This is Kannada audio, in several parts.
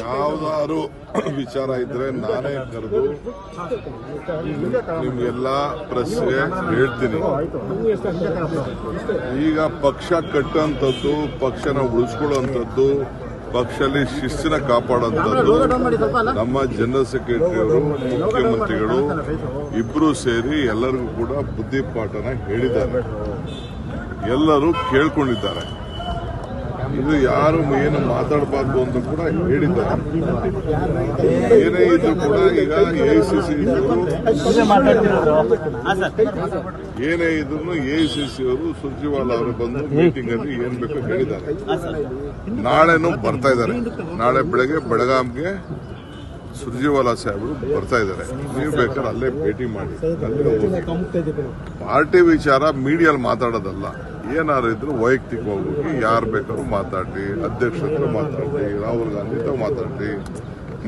ಯಾವ್ದಾದ್ರು ವಿಚಾರ ಇದ್ರೆ ನಾನೇ ಕರೆದು ನಿಮ್ಗೆಲ್ಲ ಪ್ರೆಸ್ಗೆ ಹೇಳ್ತೀನಿ. ಈಗ ಪಕ್ಷ ಕಟ್ಟುವಂಥದ್ದು, ಪಕ್ಷನ ಉಳಿಸ್ಕೊಳ್ಳುವಂಥದ್ದು ಪಕ್ಷದಲ್ಲಿ ಶಿಸ್ತಿನ ಕಾಪಾಡುವಂಥದ್ದು, ನಮ್ಮ ಜನರಲ್ ಸೆಕ್ರೆಟರಿಯವರು ಮುಖ್ಯಮಂತ್ರಿಗಳು ಇಬ್ರು ಸೇರಿ ಎಲ್ಲರಿಗೂ ಕೂಡ ಬುದ್ಧಿಪಾಠನ ಹೇಳಿದ್ದಾರೆ. ಎಲ್ಲರೂ ಕೇಳ್ಕೊಂಡಿದ್ದಾರೆ. ಇದು ಯಾರು ಏನು ಮಾತಾಡಬಾರ್ದು ಅಂತ ಕೂಡ ಹೇಳಿದ್ದಾರೆ. ಏನೇ ಇದ್ರು ಕೂಡ ಈಗ ಎ ಸಿ ಸಿ ಏನೇ ಇದ್ರು ಎಐಸಿಸಿ ಅವರು ಸುರ್ಜಿವಾಲ ಅವರು ಬಂದು ಮೀಟಿಂಗ್ ಅಲ್ಲಿ ಏನ್ ಬೇಕು ಹೇಳಿದ್ದಾರೆ. ನಾಳೆನೂ ಬರ್ತಾ ಇದ್ದಾರೆ. ನಾಳೆ ಬೆಳಗ್ಗೆ ಬೆಳಗಾಂಗೆ ಸುರ್ಜಿವಾಲ ಸಾಹೇಬರು ಬರ್ತಾ ಇದ್ದಾರೆ. ನೀವು ಬೇಕಾದ್ರೆ ಅಲ್ಲೇ ಭೇಟಿ ಮಾಡಿ. ಪಾರ್ಟಿ ವಿಚಾರ ಮೀಡಿಯಲ್ಲಿ ಮಾತಾಡೋದಲ್ಲ. ಏನಾರು ಇದ್ರು ವೈಯಕ್ತಿಕವಾಗಿ ಹೋಗಿ ಯಾರು ಬೇಕಾದ್ರೂ ಮಾತಾಡ್ಲಿ ಅಧ್ಯಕ್ಷರ ಹತ್ರ ಮಾತಾಡ್ರಿ, ರಾಹುಲ್ ಗಾಂಧಿ ಹತ್ರ ಮಾತಾಡ್ಲಿ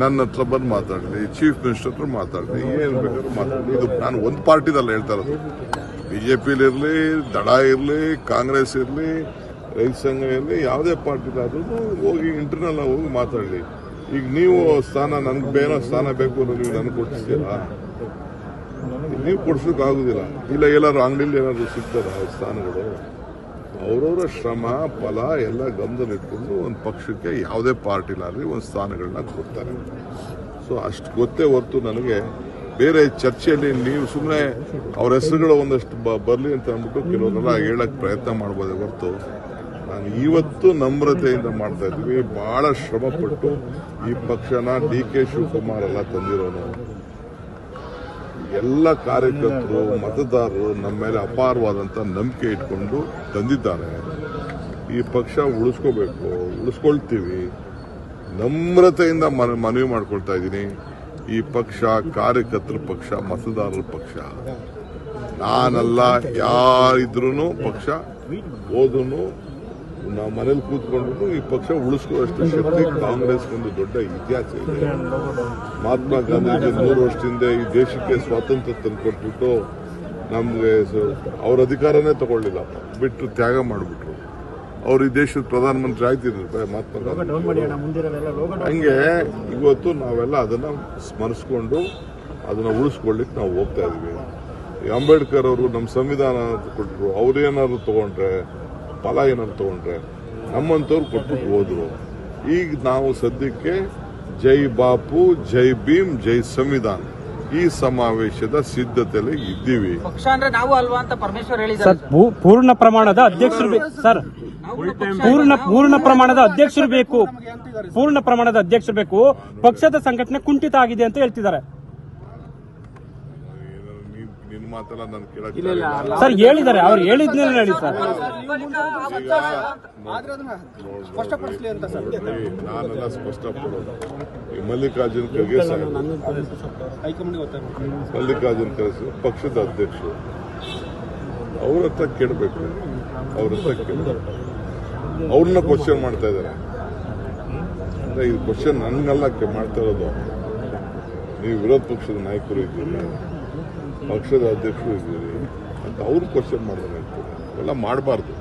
ನನ್ನ ಹತ್ರ ಬಂದು ಮಾತಾಡ್ರಿ ಚೀಫ್ ಮಿನಿಸ್ಟರ್ ಹತ್ರ ಮಾತಾಡ್ರಿ, ಏನು ಬೇಕಾದ್ರೂ ಮಾತಾಡ್ರಿ. ಇದು ನಾನು ಒಂದು ಪಾರ್ಟಿದಲ್ಲ ಹೇಳ್ತಾ ಇರೋದು. ಪಿಲಿರಲಿ ದಡ ಇರಲಿ, ಕಾಂಗ್ರೆಸ್ ಇರಲಿ, ರೈತ ಸಂಘ ಇರಲಿ, ಯಾವುದೇ ಪಾರ್ಟಿದಾದ್ರೂ ಹೋಗಿ ಇಂಟರ್ನಲ್ ಹೋಗಿ ಮಾತಾಡಲಿ. ಈಗ ನೀವು ಸ್ಥಾನ, ನನಗೆ ಬೇರೆ ಸ್ಥಾನ ಬೇಕು ನೀವು ನನಗೆ ಕೊಟ್ಟಿಸ್ತೀರಾ ನೀವು ಕೊಡ್ಸೋಕ್ಕಾಗೋದಿಲ್ಲ ಇಲ್ಲ ಎಲ್ಲಾರು ಅಂಗಡಿಲಿ ಏನಾದರೂ ಸಿಗ್ತದ ಸ್ಥಾನಗಳು? ಅವರವರ ಶ್ರಮ, ಫಲ ಎಲ್ಲ ಗಮನದಲ್ಲಿಟ್ಕೊಂಡು ಒಂದು ಪಕ್ಷಕ್ಕೆ ಯಾವುದೇ ಪಾರ್ಟಿಲಾಗಲಿ ಒಂದು ಸ್ಥಾನಗಳನ್ನ ಕೊಡ್ತಾರೆ. ಸೊ ಅಷ್ಟು ಗೊತ್ತೇ ಹೊರತು ನನಗೆ ಬೇರೆ ಚರ್ಚೆಯಲ್ಲಿ ನೀವು ಸುಮ್ಮನೆ ಅವ್ರ ಹೆಸರುಗಳು ಒಂದಷ್ಟು ಬ- ಬರಲಿ ಅಂತ ಅಂದ್ಬಿಟ್ಟು ಕೆಲವರೆಲ್ಲ ಹೇಳೋಕೆ ಪ್ರಯತ್ನ ಮಾಡ್ಬೋದೇ ಹೊರತು. ನಾನು ಇವತ್ತು ನಮ್ರತೆಯಿಂದ ಮಾಡ್ತಾ ಇದ್ವಿ ಭಾಳ ಶ್ರಮಪಟ್ಟು ಈ ಪಕ್ಷನ ಡಿ ಕೆ ಶಿವಕುಮಾರ್ ಎಲ್ಲ ತಂದಿರೋನು ಎಲ್ಲ ಕಾರ್ಯಕರ್ತರು, ಮತದಾರರು ನಮ್ಮ ಮೇಲೆ ಅಪಾರವಾದಂಥ ನಂಬಿಕೆ ಇಟ್ಕೊಂಡು ತಂದಿದ್ದಾರೆ. ಈ ಪಕ್ಷ ಉಳಿಸ್ಕೋಬೇಕು, ಉಳಿಸ್ಕೊಳ್ತೀವಿ. ನಮ್ರತೆಯಿಂದ ಮನ- ಮನವಿ ಮಾಡ್ಕೊಳ್ತಾ ಇದ್ದೀನಿ. ಈ ಪಕ್ಷ ಕಾರ್ಯಕರ್ತರ ಪಕ್ಷ, ಮತದಾರರ ಪಕ್ಷ. ನಾನಲ್ಲ ಯಾರಿದ್ರೂ ಪಕ್ಷ ಹೋದ್ರು ನಾವು ಮನೇಲಿ ಕೂತ್ಕೊಂಡ್ರು ಈ ಪಕ್ಷ ಉಳಿಸ್ಕೊಳ್ಳೋಷ್ಟು ಶಕ್ತಿ ಕಾಂಗ್ರೆಸ್ ಒಂದು ದೊಡ್ಡ ಇತಿಹಾಸ ಇದೆ. ಮಹಾತ್ಮ ಗಾಂಧೀಜಿ ನೂರು ವರ್ಷದಿಂದ ಈ ದೇಶಕ್ಕೆ ಸ್ವಾತಂತ್ರ್ಯ ತಂದುಕೊಟ್ಬಿಟ್ಟು ನಮಗೆ ಅವ್ರ ಅಧಿಕಾರನೇ ತಗೊಳ್ಳಿಲ್ಲ. ಬಿಟ್ಟು ತ್ಯಾಗ ಮಾಡಿಬಿಟ್ರು. ಅವ್ರು ಈ ದೇಶದ ಪ್ರಧಾನಮಂತ್ರಿ ಆಯ್ತಿದ್ರು ಮಹಾತ್ಮ ಗಾಂಧಿ ಹಂಗೆ ಇವತ್ತು ನಾವೆಲ್ಲ ಅದನ್ನ ಸ್ಮರಿಸ್ಕೊಂಡು ಅದನ್ನ ಉಳಿಸ್ಕೊಳ್ಳಿಕ್ಕೆ ನಾವು ಹೋಗ್ತಾ ಇದ್ದೀವಿ ಅಂಬೇಡ್ಕರ್ ಅವರು ನಮ್ಮ ಸಂವಿಧಾನ ಕೊಟ್ಟರು ಅವ್ರೇನಾದ್ರು ತಗೊಂಡ್ರೆ ಫಲ ಏನಂತ ತಗೊಂಡ್ರೆ ನಮ್ಮಂತವ್ರು ಕೊಟ್ಬಿಟ್ಟು ಹೋದ್ರು. ಈಗ ನಾವು ಸದ್ಯಕ್ಕೆ ಜೈ ಬಾಪು ಜೈ ಭೀಮ್ ಜೈ ಸಂವಿಧಾನ. ಈ ಸಮಾವೇಶದ ಸಿದ್ಧತೆಯಲ್ಲಿ ಇದ್ದೀವಿ. ಪಕ್ಷ ಅಂದ್ರೆ ನಾವು ಅಲ್ವಾ ಅಂತ ಪರಮೇಶ್ವರ್ ಸರ್ ಪೂ- ಪೂರ್ಣ ಪ್ರಮಾಣದ ಅಧ್ಯಕ್ಷರು ಬೇ- ಸರ್ ಪೂರ್ಣ ಪೂರ್ಣ ಪ್ರಮಾಣದ ಅಧ್ಯಕ್ಷರು ಬೇಕು. ಪೂರ್ಣ ಪ್ರಮಾಣದ ಅಧ್ಯಕ್ಷರು ಬೇಕು. ಪಕ್ಷದ ಸಂಘಟನೆ ಕುಂಠಿತ ಆಗಿದೆ ಅಂತ ಹೇಳ್ತಿದ್ದಾರೆ. ನಿನ್ ಮಾತೆಲ್ಲ ನಾನು ಕೇಳಕ್ಕೆ ಸರ್ ಹೇಳಿದ್ದಾರೆ. ಅವ್ರು ಹೇಳಿದ್ನೇ ಹೇಳಿ ಸರ್. ಸ್ಪಷ್ಟಪಡಿಸಲಿ ಅಂತ ಸರ್. ನೋಡ್ರಿ, ನಾನೆಲ್ಲ ಸ್ಪಷ್ಟಪಡೋದು. ಈ ಮಲ್ಲಿಕಾರ್ಜುನ್ ಖರ್ಗೆ ಮಾಡ್ತಾರೆ ಮಲ್ಲಿಕಾರ್ಜುನ್ ಖರ್ಗೆ ಪಕ್ಷದ ಅಧ್ಯಕ್ಷರು. ಅವ್ರ ಹತ್ರ ಕೇಳಬೇಕು. ಅವ್ರ ಹತ್ರ ಕೇಳಬೇಕು. ಅವ್ರನ್ನ ಕ್ವಶನ್ ಮಾಡ್ತಾ ಇದ್ದಾರೆ. ಅಂದ್ರೆ ಇದು ಕ್ವಶನ್ ನನ್ನೆಲ್ಲ ಮಾಡ್ತಾ ಇರೋದು. ನೀವು ವಿರೋಧ ಪಕ್ಷದ ನಾಯಕರು ಇದ್ದೀರಿ? ಪಕ್ಷದ ಅಧ್ಯಕ್ಷರು ಇದ್ದೀರಿ ಅಂತ ಅವ್ರು ಕ್ವಶನ್ ಮಾಡಿದ್ರೆ ಅವೆಲ್ಲ ಮಾಡಬಾರ್ದು.